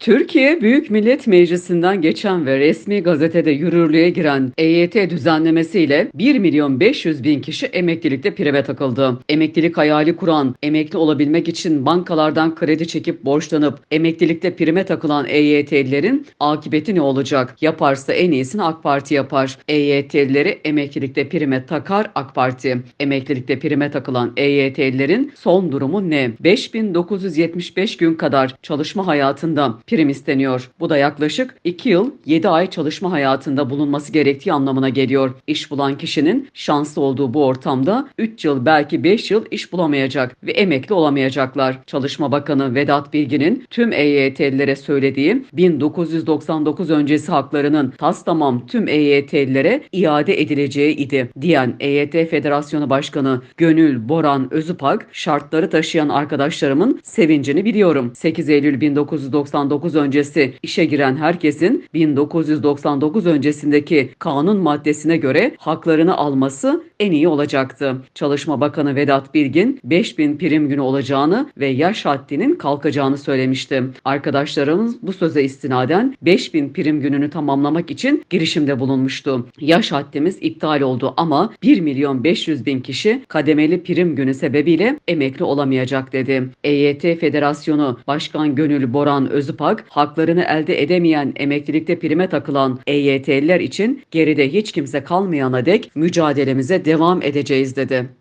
Türkiye Büyük Millet Meclisi'nden geçen ve resmi gazetede yürürlüğe giren EYT düzenlemesiyle 1 milyon 500 bin kişi emeklilikte prime takıldı. Emeklilik hayali kuran, emekli olabilmek için bankalardan kredi çekip borçlanıp emeklilikte prime takılan EYT'lilerin akıbeti ne olacak? Yaparsa en iyisini AK Parti yapar. EYT'lileri emeklilikte prime takar AK Parti. Emeklilikte prime takılan EYT'lilerin son durumu ne? 5975 gün kadar çalışma hayatında prim isteniyor. Bu da yaklaşık 2 yıl 7 ay çalışma hayatında bulunması gerektiği anlamına geliyor. İş bulan kişinin şanslı olduğu bu ortamda 3 yıl belki 5 yıl iş bulamayacak ve emekli olamayacaklar. Çalışma Bakanı Vedat Bilgin'in tüm EYT'lilere söylediği 1999 öncesi haklarının tas tamam tüm EYT'lilere iade edileceği idi diyen EYT Federasyonu Başkanı Gönül Boran Özüpak şartları taşıyan arkadaşlarımın sevincini biliyorum. 8 Eylül 1999 öncesi işe giren herkesin 1999 öncesindeki kanun maddesine göre haklarını alması en iyi olacaktı. Çalışma Bakanı Vedat Bilgin 5000 prim günü olacağını ve yaş haddinin kalkacağını söylemişti. Arkadaşlarımız bu söze istinaden 5000 prim gününü tamamlamak için girişimde bulunmuştu. Yaş haddimiz iptal oldu ama 1 milyon 500 bin kişi kademeli prim günü sebebiyle emekli olamayacak dedi. EYT Federasyonu Başkan Gönül Boran Özüpak haklarını elde edemeyen emeklilikte prime takılan EYT'liler için geride hiç kimse kalmayana dek mücadelemize devam edeceğiz dedi.